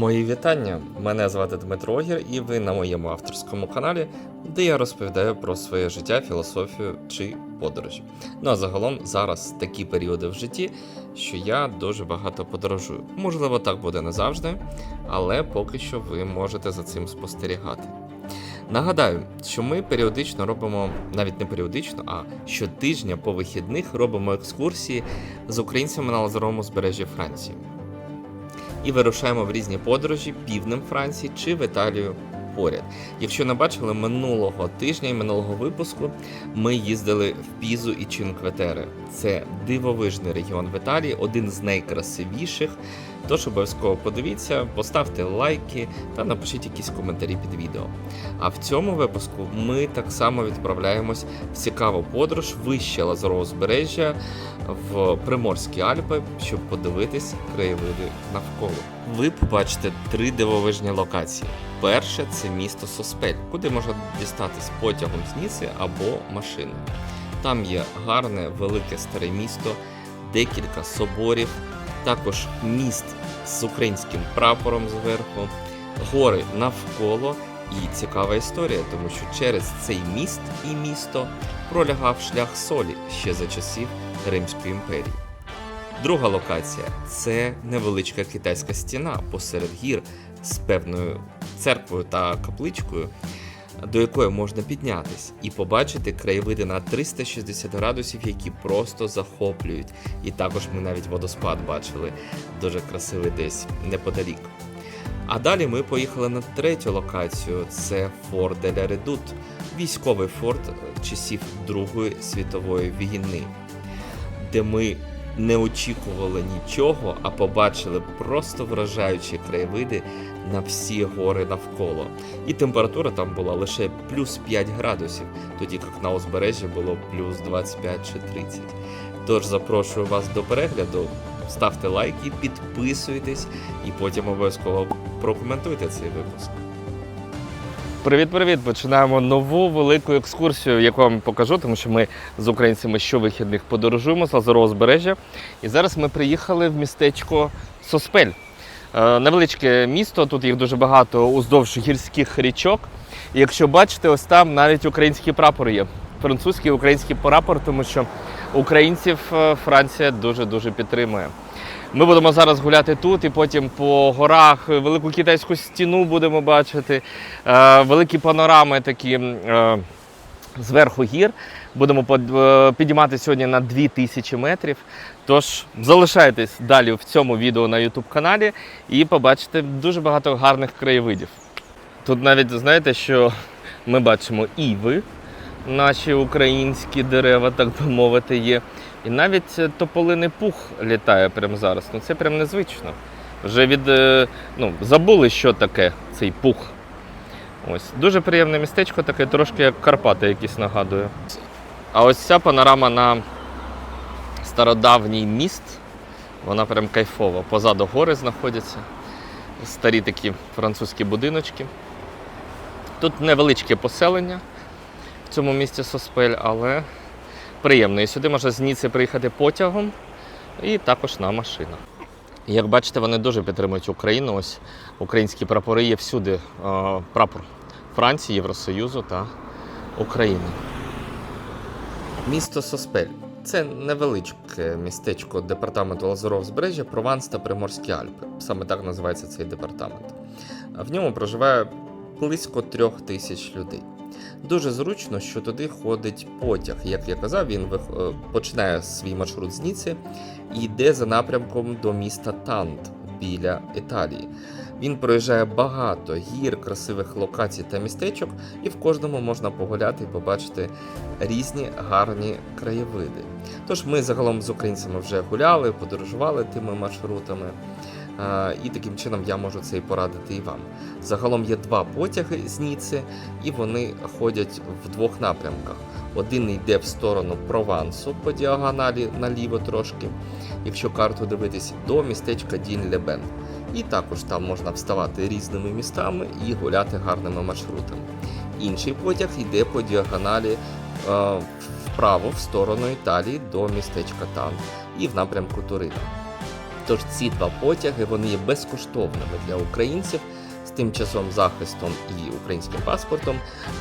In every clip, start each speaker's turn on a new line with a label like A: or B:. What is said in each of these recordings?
A: Мої вітання. Мене звати Дмитро Огір, і ви на моєму авторському каналі, де я розповідаю про своє життя, філософію чи подорожі. Ну а загалом зараз такі періоди в житті, що я дуже багато подорожую. Можливо, так буде не завжди, але поки що ви можете за цим спостерігати. Нагадаю, що ми періодично робимо, навіть не періодично, а щотижня по вихідних робимо екскурсії з українцями на лазеровому узбережжі Франції і вирушаємо в різні подорожі півднем Франції чи в Італію поряд. Якщо не бачили минулого тижня і минулого випуску, ми їздили в Пізу і Чінкветери. Це дивовижний регіон в Італії, один з найкрасивіших. Тож обов'язково подивіться, поставте лайки та напишіть якісь коментарі під відео. А в цьому випуску ми так само відправляємось в цікаву подорож вище Лазарового узбережжя в Приморські Альпи, щоб подивитись краєвиди навколо. Ви побачите три дивовижні локації. Перше це місто Соспель, куди можна дістатись потягом з Ніци або машиною. Там є гарне велике старе місто, декілька соборів, також міст з українським прапором зверху, гори навколо і цікава історія, тому що через цей міст і місто пролягав шлях солі ще за часів Римської імперії. Друга локація це невеличка китайська стіна посеред гір з певною церквою та капличкою, до якої можна піднятись і побачити краєвиди на 360 градусів, які просто захоплюють. І також ми навіть водоспад бачили дуже красивий десь неподалік. А далі ми поїхали на третю локацію: це Форт де ля Редут, військовий форт часів Другої світової війни, де ми не очікували нічого, а побачили просто вражаючі краєвиди на всі гори навколо. І температура там була лише плюс 5 градусів, тоді як на узбережжі було плюс 25 чи 30. Тож запрошую вас до перегляду. Ставте лайки, підписуйтесь і потім обов'язково прокоментуйте цей випуск. Привіт-привіт! Починаємо нову велику екскурсію, яку вам покажу, тому що ми з українцями щовихідних подорожуємо з Лазарового узбережжя. І зараз ми приїхали в містечко Соспель. Е, Невеличке місто, тут їх дуже багато уздовж гірських річок. І якщо бачите, ось там навіть український прапор є. Французький український прапор, тому що українців е, Франція дуже-дуже підтримує. Ми будемо зараз гуляти тут і потім по горах велику китайську стіну будемо бачити, е, великі панорами такі е, зверху гір. Будемо е, підіймати сьогодні на 2000 метрів. Тож залишайтесь далі в цьому відео на YouTube каналі і побачите дуже багато гарних краєвидів. Тут навіть знаєте, що ми бачимо іви, наші українські дерева, так би мовити, є. І навіть е, тополиний пух літає прямо зараз. Ну це прям незвично. Вже від е, ну, забули, що таке цей пух. Ось. Дуже приємне містечко, таке трошки як Карпати якісь нагадує. А ось ця панорама на стародавній міст, вона прям кайфова. Позаду гори знаходяться. Старі такі французькі будиночки. Тут невеличке поселення в цьому місті Соспель, але приємно. І сюди можна з Ніци приїхати потягом і також на машинах. Як бачите, вони дуже підтримують Україну. Ось українські прапори є всюди. Прапор Франції, Євросоюзу та України. Місто Соспель. Це невеличке містечко департаменту Лазарового збережжя, Прованс та Приморські Альпи. Саме так називається цей департамент. В ньому проживає близько трьох тисяч людей. Дуже зручно, що туди ходить потяг. Як я казав, він е, починає свій маршрут з Ніци і йде за напрямком до міста Тант біля Італії. Він проїжджає багато гір, красивих локацій та містечок, і в кожному можна погуляти і побачити різні гарні краєвиди. Тож ми загалом з українцями вже гуляли, подорожували тими маршрутами. Е, І таким чином я можу це і порадити і вам. Загалом є два потяги з Ніци, і вони ходять в двох напрямках. Один йде в сторону Провансу по діагоналі наліво трошки, якщо карту дивитись, до містечка Дін-Лебен. І також там можна вставати різними містами і гуляти гарними маршрутами. Інший потяг йде по діагоналі е, вправо в сторону Італії до містечка Тан і в напрямку Турина. Тож ці два потяги вони є безкоштовними для українців з тимчасовим захистом і українським паспортом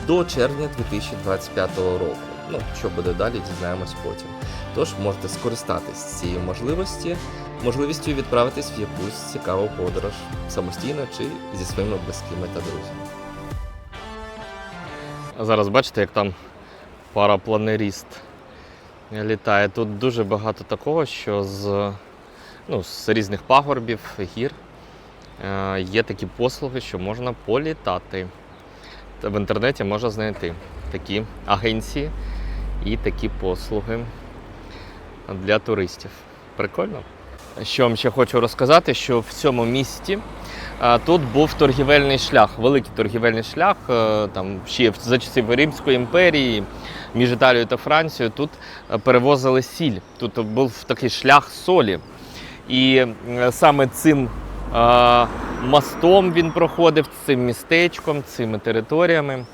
A: до червня 2025 року. Ну, що буде далі, дізнаємось потім. Тож можете скористатись цією можливості, можливістю відправитись в якусь цікаву подорож самостійно чи зі своїми близькими та друзями. Зараз бачите, як там парапланеріст літає. Тут дуже багато такого, що з, ну, з різних пагорбів, гір е, є такі послуги, що можна політати. В інтернеті можна знайти такі агенції і такі послуги для туристів. Прикольно. Що вам ще хочу розказати, що в цьому місті а, тут був торгівельний шлях, великий торгівельний шлях, е, там ще за часів Римської імперії між Італією та Францією тут е, перевозили сіль. Тут був такий шлях солі. І е, саме цим е, мостом він проходив, цим містечком, цими територіями.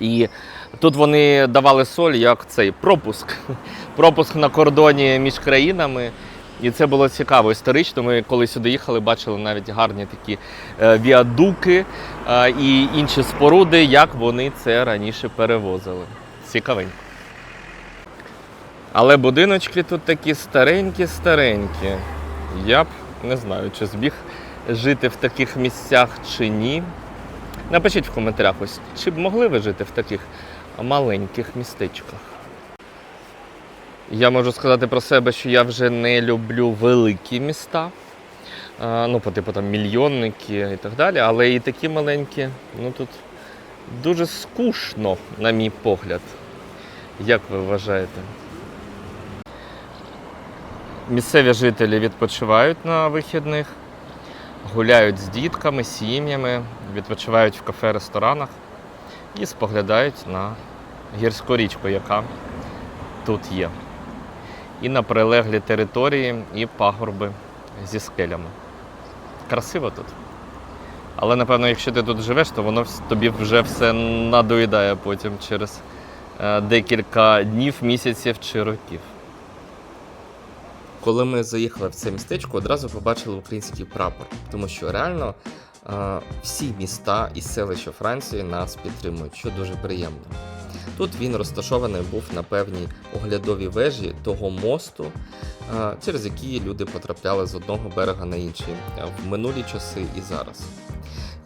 A: І тут вони давали соль як цей пропуск. Пропуск на кордоні між країнами. І це було цікаво історично. Ми коли сюди їхали, бачили навіть гарні такі е, віадуки і інші споруди, як вони це раніше перевозили. Цікавенько. Але будиночки тут такі старенькі-старенькі. Я б не знаю, чи зміг жити в таких місцях чи ні. Напишіть в коментарях, ось, чи б могли ви жити в таких маленьких містечках. Я можу сказати про себе, що я вже не люблю великі міста. Ну, по типу там мільйонники і так далі, але і такі маленькі, ну тут дуже скучно, на мій погляд. Як ви вважаєте? Місцеві жителі відпочивають на вихідних, гуляють з дітками, сім'ями, відпочивають в кафе, ресторанах і споглядають на гірську річку, яка тут є. І на прилеглі території, і пагорби зі скелями. Красиво тут. Але напевно, якщо ти тут живеш, то воно тобі вже все надоїдає потім через е, декілька днів, місяців чи років. Коли ми заїхали в це містечко, одразу побачили український прапор, тому що реально всі міста і селища Франції нас підтримують, що дуже приємно. Тут він розташований був на певній оглядовій вежі того мосту, через який люди потрапляли з одного берега на інший в минулі часи і зараз.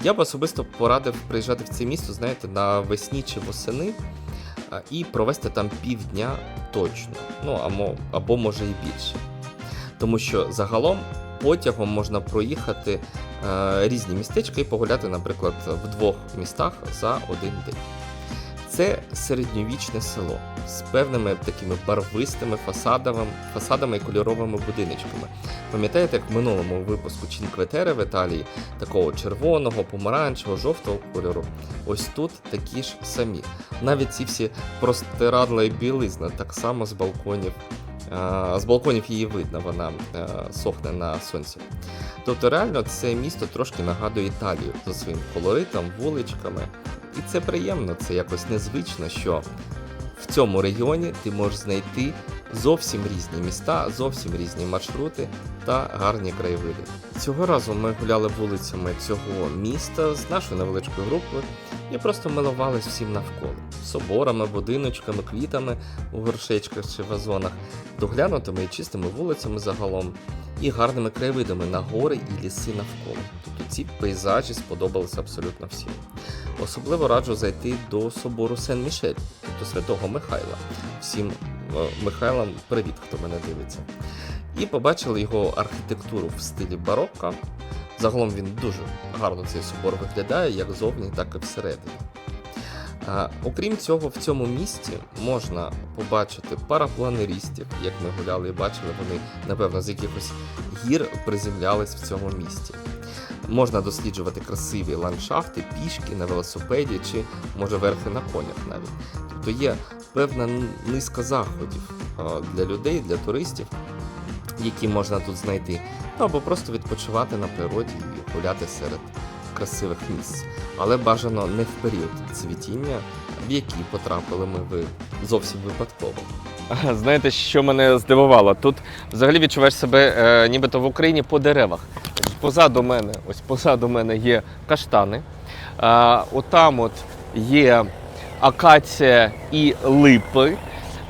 A: Я б особисто порадив приїжджати в це місто, знаєте, навесні чи восени і провести там півдня точно, ну або, або може і більше. Тому що загалом потягом можна проїхати е, різні містечка і погуляти, наприклад, в двох містах за один день. Це середньовічне село з певними такими барвистими фасадами, фасадами і кольоровими будиночками. Пам'ятаєте, як в минулому випуску Чінкветери в Італії такого червоного, помаранчевого, жовтого кольору? Ось тут такі ж самі. Навіть ці всі простирадла і білизна так само з балконів. З балконів її видно, вона е, сохне на сонці. Тобто, реально, це місто трошки нагадує Італію за своїм колоритом, вуличками. І це приємно, це якось незвично, що в цьому регіоні ти можеш знайти зовсім різні міста, зовсім різні маршрути та гарні краєвиди. Цього разу ми гуляли вулицями цього міста з нашою невеличкою групою і просто милувались всім навколо соборами, будиночками, квітами у горшечках чи вазонах, доглянутими і чистими вулицями загалом, і гарними краєвидами на гори і ліси навколо. Тобто ці пейзажі сподобалися абсолютно всім. Особливо раджу зайти до собору Сен-Мішель, тобто святого Михайла. Всім е, Михайлам привіт, хто мене дивиться. І побачили його архітектуру в стилі барокко. Загалом він дуже гарно цей собор виглядає, як зовні, так і всередині. Окрім цього, в цьому місті можна побачити парапланеристів, як ми гуляли і бачили, вони, напевно, з якихось гір приземлялись в цьому місті. Можна досліджувати красиві ландшафти, пішки на велосипеді чи, може, верхи на конях навіть. Тобто є певна низка заходів для людей, для туристів, які можна тут знайти, ну або просто відпочивати на природі і гуляти серед красивих місць. Але бажано не в період цвітіння, в який потрапили ми ви зовсім випадково.
B: Знаєте, що мене здивувало? Тут взагалі відчуваєш себе е, нібито в Україні по деревах. Позаду мене, ось позаду мене є каштани. А, отам от є акація і липи.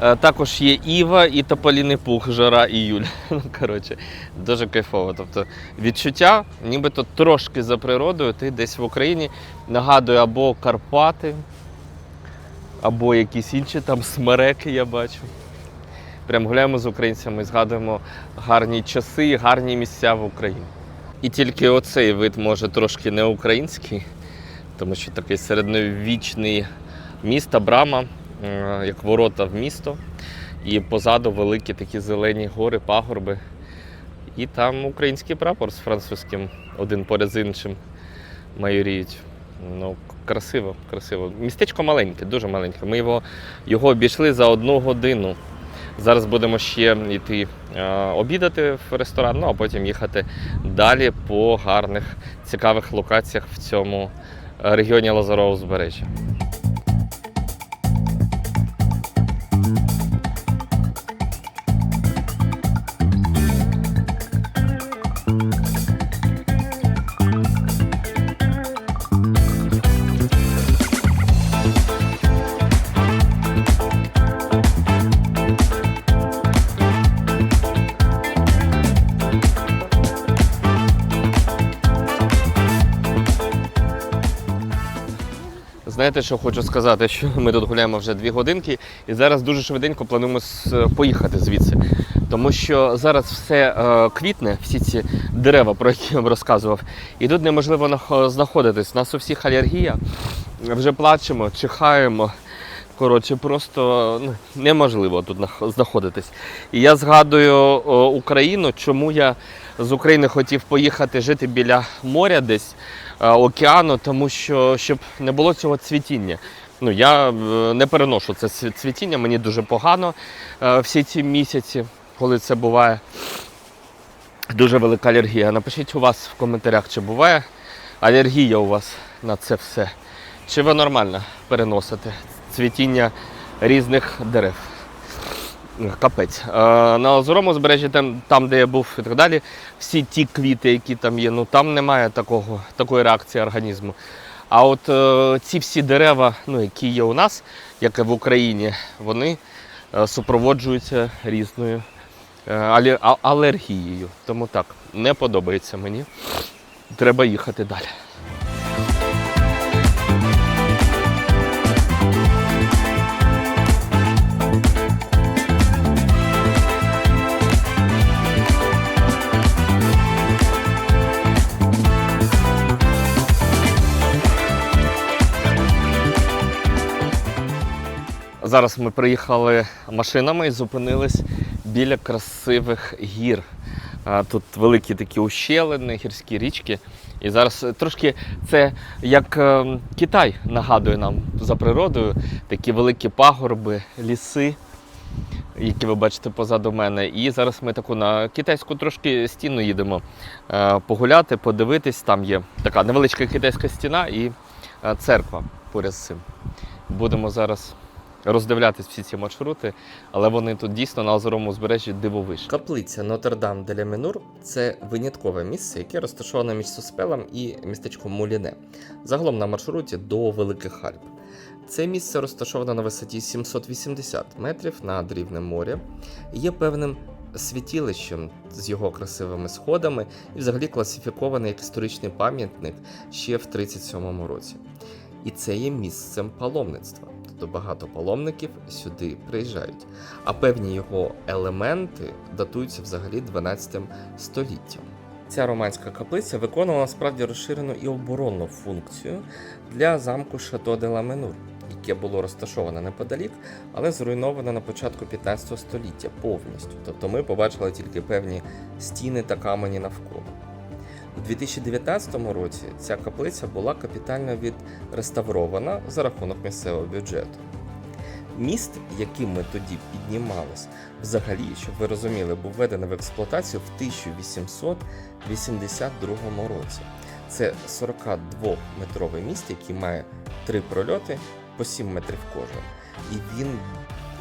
B: Е, Також є Іва і Тополіний пух, Жара і Юль. Ну, коротше, дуже кайфово. Тобто відчуття, нібито трошки за природою, ти десь в Україні нагадує або Карпати, або якісь інші там смереки, я бачу. Прям гуляємо з українцями, згадуємо гарні часи, гарні місця в Україні. І тільки оцей вид може трошки не український, тому що такий середньовічний міста, брама, як ворота в місто. І позаду великі такі зелені гори, пагорби. І там український прапор з французьким, один поряд з іншим майоріють. Ну, красиво, красиво. Містечко маленьке, дуже маленьке. Ми його, його обійшли за одну годину. Зараз будемо ще йти е, обідати в ресторан, ну а потім їхати далі по гарних, цікавих локаціях в цьому регіоні Лазарового узбережжя. Знаєте, що хочу сказати, що ми тут гуляємо вже дві годинки, і зараз дуже швиденько плануємо поїхати звідси. Тому що зараз все е, квітне, всі ці дерева, про які я вам розказував, і тут неможливо знаходитись. У нас у всіх алергія, вже плачемо, чихаємо. Коротше, просто ну, неможливо тут нах- знаходитись. І я згадую Україну, чому я з України хотів поїхати жити біля моря десь е, океану, тому що щоб не було цього цвітіння. Ну, я е, не переношу це цвітіння, мені дуже погано е, всі ці місяці, коли це буває. Дуже велика алергія. Напишіть у вас в коментарях, чи буває алергія у вас на це все. Чи ви нормально переносите цвітіння різних дерев? Капець. Е, На озерому узбережжі, там, там, де я був і так далі, всі ті квіти, які там є, ну там немає такого, такої реакції організму. А от е, ці всі дерева, ну, які є у нас, як і в Україні, вони е, супроводжуються різною е, алергією. Тому так, не подобається мені. Треба їхати далі. Зараз ми приїхали машинами і зупинились біля красивих гір. Тут великі такі ущелини, гірські річки. І зараз е, трошки це як е, Китай нагадує нам за природою. Такі великі пагорби, ліси, які ви бачите позаду мене. І зараз ми таку на китайську трошки стіну їдемо е, погуляти, подивитись. Там є така невеличка китайська стіна і церква поряд з цим. Будемо зараз роздивлятись всі ці маршрути, але вони тут дійсно на озерому узбережжі дивовижні. Каплиця Нотр-Дам де ля Менур це виняткове місце, яке розташоване між Суспелем і містечком Муліне, загалом на маршруті до Великих Альп. Це місце розташоване на висоті 780 метрів над рівнем моря, є певним святілищем з його красивими сходами і взагалі класифікований як історичний пам'ятник ще в 37-му році. І це є місцем паломництва. Тобто багато паломників сюди приїжджають. А певні його елементи датуються взагалі 12 століттям. Ця романська каплиця виконувала насправді розширену і оборонну функцію для замку Шато де ла Менур, яке було розташоване неподалік, але зруйноване на початку 15 століття повністю. Тобто ми побачили тільки певні стіни та камені навколо. У 2019 році ця каплиця була капітально відреставрована за рахунок місцевого бюджету. Міст, яким ми тоді піднімались, взагалі, щоб ви розуміли, був введений в експлуатацію в 1882 році. Це 42-метровий міст, який має три прольоти по 7 метрів кожен. І він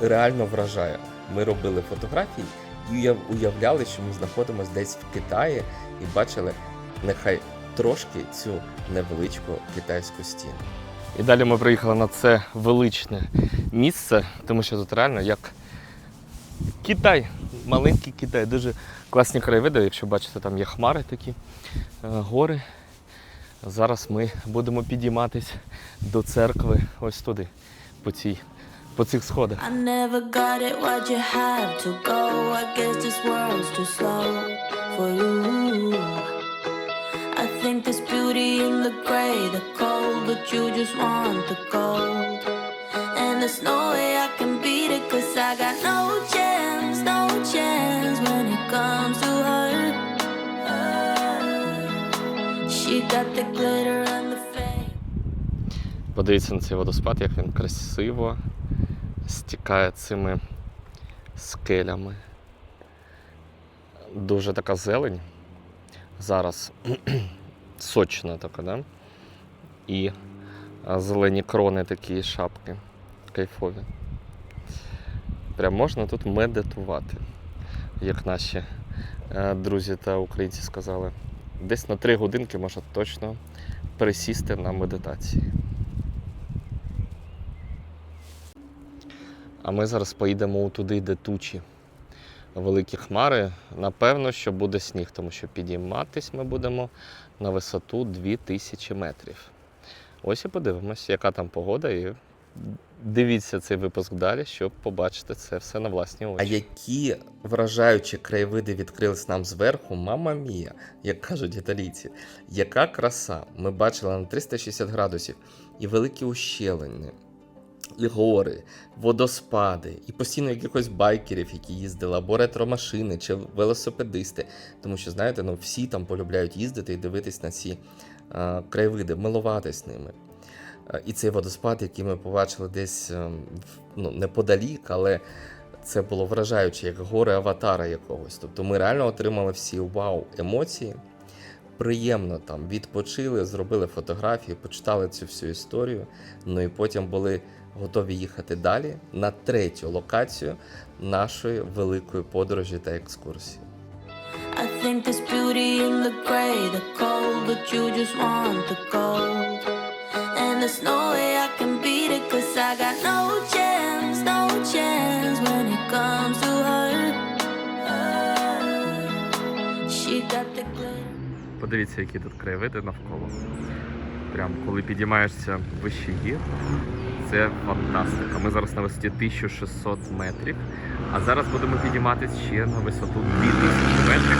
B: реально вражає
A: ми робили фотографії і уявляли, що ми знаходимося десь в Китаї і бачили нехай трошки цю невеличку китайську стіну.
B: І далі ми приїхали на це величне місце, тому що тут реально як Китай, маленький Китай, дуже класні краєвиди. Якщо бачите, там є хмари такі, е, гори. Зараз ми будемо підійматись до церкви ось туди, по, цій, по цих сходах.
C: I think there's beauty in the gray, the cold, but you just want the gold. And there's no way I can beat it, cause I got no chance, no chance when it comes to her. She got the glitter and the fame.
B: Подивіться на цей водоспад, як він красиво стікає цими скелями. Дуже така зелень. Зараз сочна така, да? І зелені крони такі шапки кайфові. Прям можна тут медитувати, як наші е, друзі та українці сказали. Десь на три годинки можна точно пересісти на медитації. А ми зараз поїдемо туди, де тучі. Великі хмари. Напевно, що буде сніг, тому що підійматись ми будемо на висоту 2000 метрів. Ось і подивимось, яка там погода, і дивіться цей випуск далі, щоб побачити це все на власні очі.
A: А які вражаючі краєвиди відкрились нам зверху, мама мія, як кажуть італійці. Яка краса! Ми бачили на 360 градусів і великі ущелини, гори, водоспади, і постійно якихось байкерів, які їздили, або ретромашини чи велосипедисти. Тому що, знаєте, ну всі там полюбляють їздити і дивитись на ці а, краєвиди, милуватись ними. А, І цей водоспад, який ми побачили десь ем, ну, неподалік, але це було вражаюче, як гори аватара якогось. Тобто ми реально отримали всі вау емоції. Приємно там відпочили, зробили фотографії, почитали цю всю історію. Ну і потім були готові їхати далі на третю локацію нашої великої подорожі та екскурсії.
C: I think there's beauty in the gray, the cold, but you just want the gold. And there's no way I can beat it, cause I got no chance, no chance when it comes to her. She got the glitter.
B: Подивіться, які тут краєвиди навколо. Прям коли підіймаєшся вище гір, це фантастика. Ми зараз на висоті 1600 метрів, а зараз будемо підійматися ще на висоту 2000 метрів.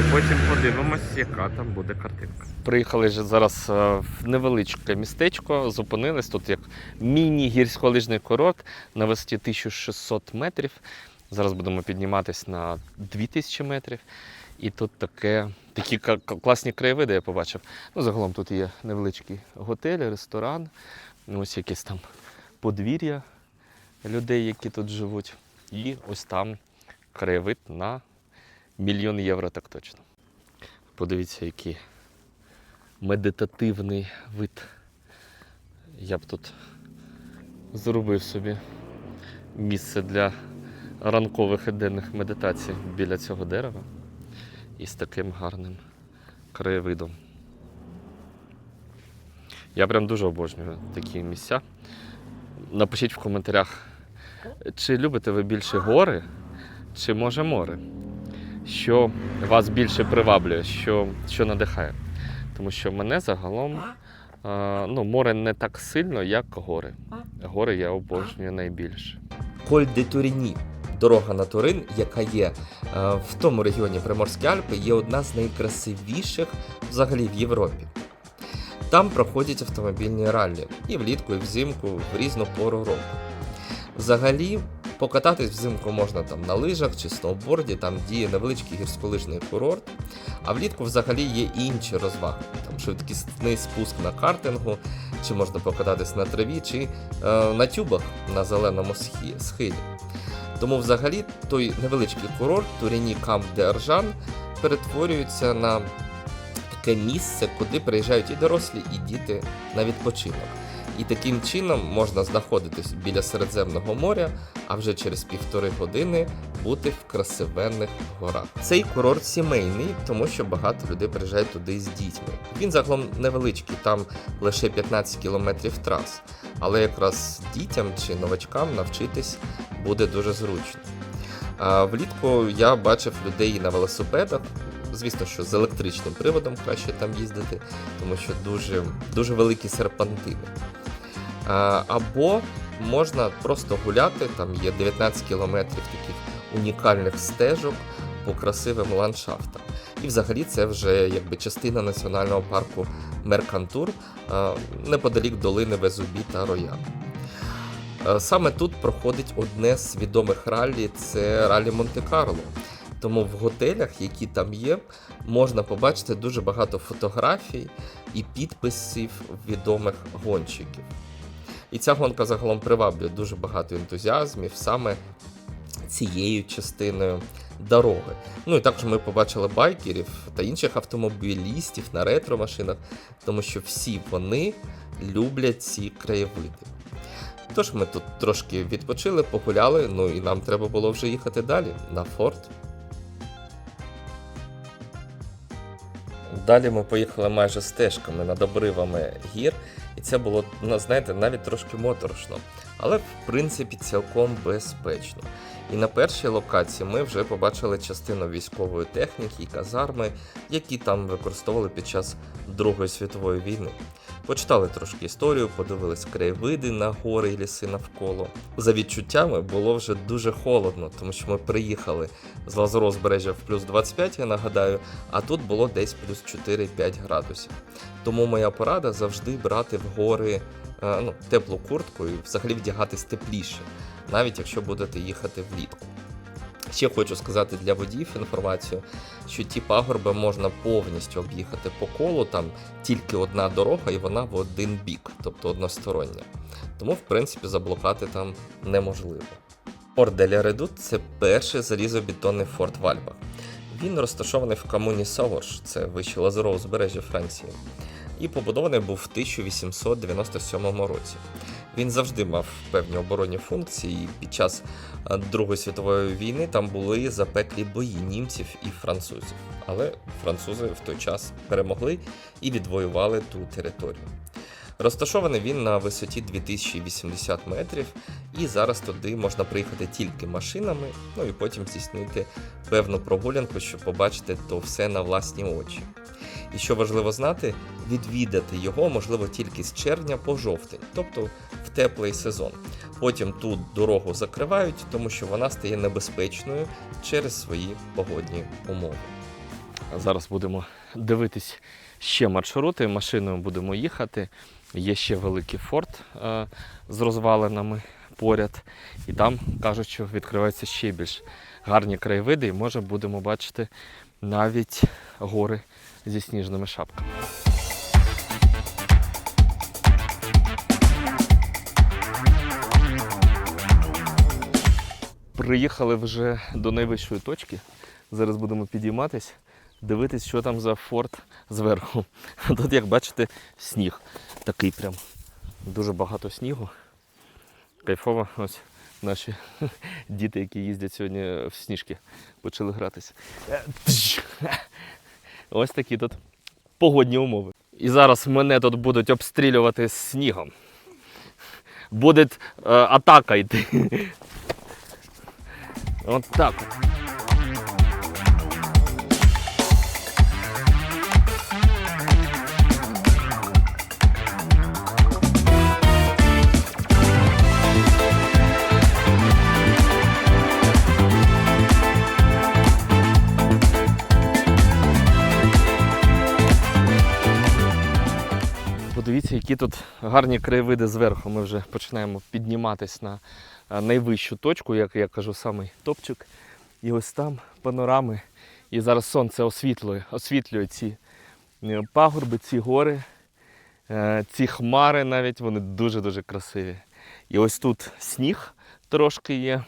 B: І потім подивимось, яка там буде картинка. Приїхали ж зараз е, в невеличке містечко, зупинились тут як міні-гірськолижний курорт на висоті 1600 метрів. Зараз будемо підніматися на 2000 метрів. І тут таке, такі класні краєвиди я побачив. Ну, загалом тут є невеличкий готель, ресторан, ось якесь там подвір'я людей, які тут живуть. І ось там краєвид на мільйон євро, так точно. Подивіться, який медитативний вид. Я б тут зробив собі місце для ранкових і денних медитацій біля цього дерева і з таким гарним краєвидом. Я прям дуже обожнюю такі місця. Напишіть в коментарях, чи любите ви більше гори, чи може море? Що вас більше приваблює, що, що надихає? Тому що мене загалом ну, море не так сильно, як гори. Гори я обожнюю найбільше.
A: Коль де Туріні. Дорога на Турин, яка є е, в тому регіоні Приморські Альпи, є одна з найкрасивіших взагалі в Європі. Там проходять автомобільні раллі і влітку, і взимку, в різну пору року. Взагалі, покататись взимку можна там на лижах чи сноуборді, там діє невеличкий гірськолижний курорт. А влітку взагалі є інші розваги. Там швидкісний спуск на картингу, чи можна покататись на траві, чи е, на тюбах на зеленому схилі. Тому взагалі той невеличкий курорт Туріні Камп де Аржан перетворюється на таке місце, куди приїжджають і дорослі, і діти на відпочинок. І таким чином можна знаходитись біля Середземного моря, а вже через півтори години бути в красивенних горах. Цей курорт сімейний, тому що багато людей приїжджають туди з дітьми. Він загалом невеличкий, там лише 15 кілометрів трас, але якраз дітям чи новачкам навчитись буде дуже зручно. А влітку я бачив людей на велосипедах. Звісно, що з електричним приводом краще там їздити, тому що дуже, дуже великі серпантини. Або можна просто гуляти, там є 19 кілометрів таких унікальних стежок по красивим ландшафтам. І взагалі це вже якби частина національного парку Меркантур неподалік долини Везубі та Роян. Е, Саме тут проходить одне з відомих раллі це ралі Монте-Карло. Тому в готелях, які там є, можна побачити дуже багато фотографій і підписів відомих гонщиків. І ця гонка загалом приваблює дуже багато ентузіазмів саме цією частиною дороги. Ну і також ми побачили байкерів та інших автомобілістів на ретро-машинах, тому що всі вони люблять ці краєвиди. Тож ми тут трошки відпочили, погуляли, ну і нам треба було вже їхати далі на форт. Далі ми поїхали майже стежками над обривами гір, і це було, ну, знаєте, навіть трошки моторошно, але в принципі цілком безпечно. І на першій локації ми вже побачили частину військової техніки і казарми, які там використовували під час Другої світової війни. Почитали трошки історію, подивились краєвиди на гори і ліси навколо. За відчуттями було вже дуже холодно, тому що ми приїхали з Лазурозбережжя в плюс 25, я нагадаю, а тут було десь плюс 4-5 градусів. Тому моя порада завжди брати в гори е, ну, теплу куртку і взагалі вдягатись тепліше, навіть якщо будете їхати влітку. Ще хочу сказати для водіїв інформацію, що ті пагорби можна повністю об'їхати по колу, там тільки одна дорога, і вона в один бік, тобто одностороння. Тому, в принципі, заблукати там неможливо. Форт Деля Редут це перший залізобетонний форт в Альпах. Він розташований в комуні Саворш, це вище Лазурове узбережжя Франції, і побудований був в 1897 році. Він завжди мав певні оборонні функції. Під час е, Другої світової війни там були запеклі бої німців і французів. Але французи в той час перемогли і відвоювали ту територію. Розташований він на висоті 2080 метрів, і зараз туди можна приїхати тільки машинами, ну і потім здійснити певну прогулянку, щоб побачити то все на власні очі. І що важливо знати, відвідати його можливо тільки з червня по жовтень, тобто в теплий сезон. Потім тут дорогу закривають, тому що вона стає небезпечною через свої погодні умови.
B: Зараз будемо дивитись ще маршрути. Машиною будемо їхати. Є ще великий форт е, з розвалинами поряд. І там кажуть, що відкриваються ще більш гарні краєвиди, і може будемо бачити навіть гори зі сніжними шапками. Приїхали вже до найвищої точки. Зараз будемо підійматись, дивитись, що там за форт зверху. Тут, як бачите, сніг такий прям. Дуже багато снігу. Кайфово. Ось наші діти, які їздять сьогодні в сніжки, почали гратися. Ось такі тут погодні умови. І зараз мене тут будуть обстрілювати снігом. Буде е, атака йти. От так. Тут гарні краєвиди зверху. Ми вже починаємо підніматись на е, найвищу точку, як я кажу, самий топчик. І ось там панорами. І зараз сонце освітлює, освітлює ці е, пагорби, ці гори, е, ці хмари навіть, вони дуже-дуже красиві. І ось тут сніг трошки є,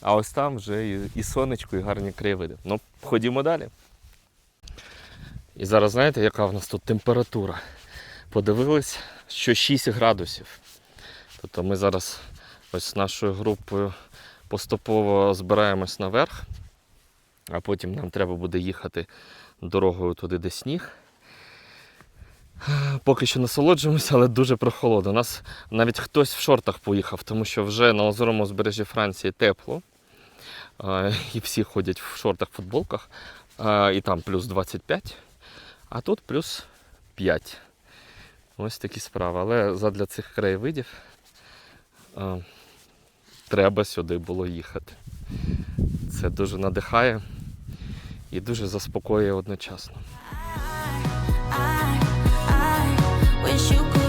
B: а ось там вже і, і сонечко, і гарні краєвиди. Ну, ходімо далі. І зараз знаєте, яка в нас тут температура? Подивились що 6 градусів. Тобто ми зараз ось з нашою групою поступово збираємось наверх, а потім нам треба буде їхати дорогою туди, де сніг. Поки що насолоджуємося, але дуже прохолодно. У нас навіть хтось в шортах поїхав, тому що вже на озерому узбережжі Франції тепло. І всі ходять в шортах, футболках. І там плюс 25, а тут плюс 5. Ось такі справи. Але задля цих краєвидів а, треба сюди було їхати. Це дуже надихає і дуже заспокоює одночасно.
C: I, I wish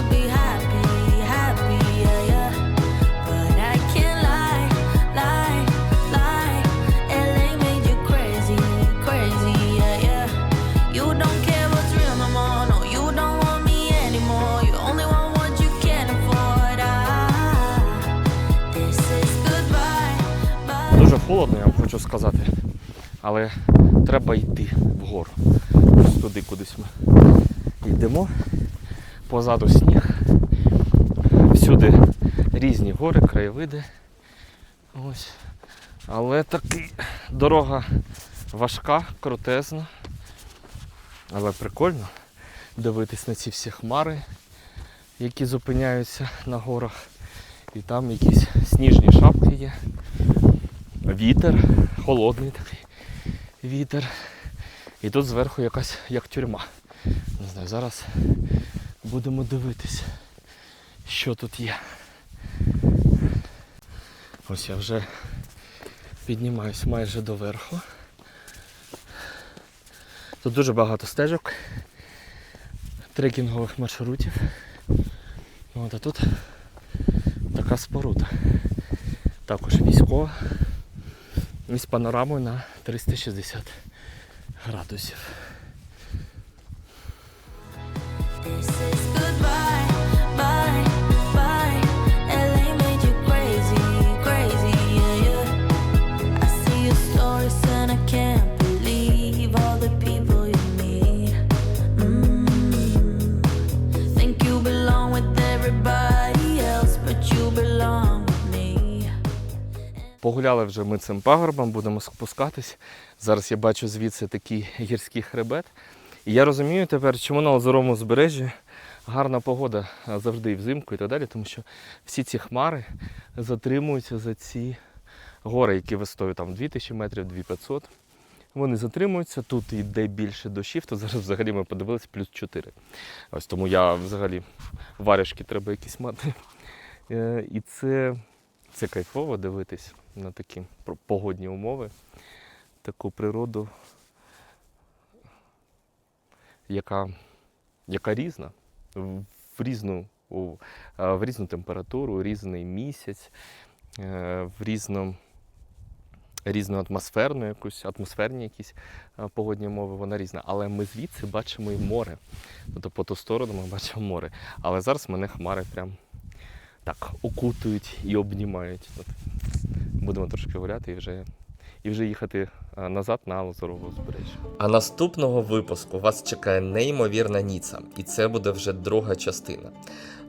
B: холодно, я вам хочу сказати. Але треба йти вгору. Ось туди кудись ми йдемо. Позаду сніг. Всюди різні гори, краєвиди. Ось. Але таки дорога важка, крутезна. Але прикольно дивитись на ці всі хмари, які зупиняються на горах. І там якісь сніжні шапки є. Вітер, холодний такий вітер. І тут зверху якась як тюрма. Не знаю, зараз будемо дивитись, що тут є. Ось я вже піднімаюсь майже до верху. Тут дуже багато стежок, трекінгових маршрутів. От, а тут така споруда. Також військова. З панорамою на 360 градусів. Погуляли вже ми цим пагорбом, будемо спускатись. Зараз я бачу звідси такий гірський хребет. І я розумію тепер, чому на озерому узбережжі гарна погода завжди і взимку і так далі, тому що всі ці хмари затримуються за ці гори, які висотою там 2000 метрів, 2500. Вони затримуються, тут йде більше дощів, то зараз взагалі ми подивилися плюс 4. Ось тому я взагалі варежки треба якісь мати. Е, І це, це кайфово дивитись на такі погодні умови, таку природу, яка, яка різна, в різну, в різну температуру, різний місяць, е, в різну, різну атмосферну якусь, атмосферні якісь погодні умови, вона різна. Але ми звідси бачимо і море. Тобто по ту сторону ми бачимо море. Але зараз мене хмари прям так окутують і обнімають. От. Будемо трошки гуляти і вже, і вже їхати е, назад на Лазурову узбережжя.
A: А наступного випуску вас чекає неймовірна Ніца, і це буде вже друга частина.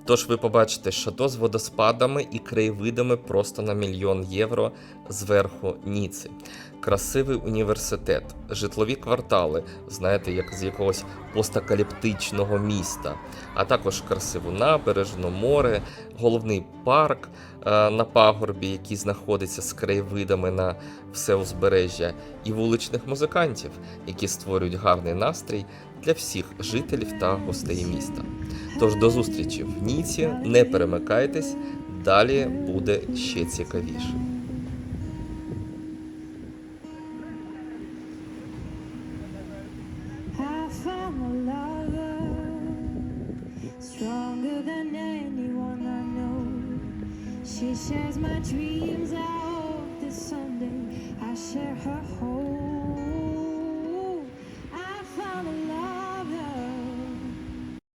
A: Тож ви побачите шато з водоспадами і краєвидами просто на мільйон євро зверху Ніци. Красивий університет, житлові квартали, знаєте, як з якогось постакаліптичного міста, а також красиву набережну, море, головний парк е, на пагорбі, який знаходиться з краєвидами на все узбережжя, і вуличних музикантів, які створюють гарний настрій для всіх жителів та гостей міста. Тож до зустрічі в Ніці. Не перемикайтесь, далі буде ще цікавіше.
D: She shares my dreams. I hope that someday I share her whole.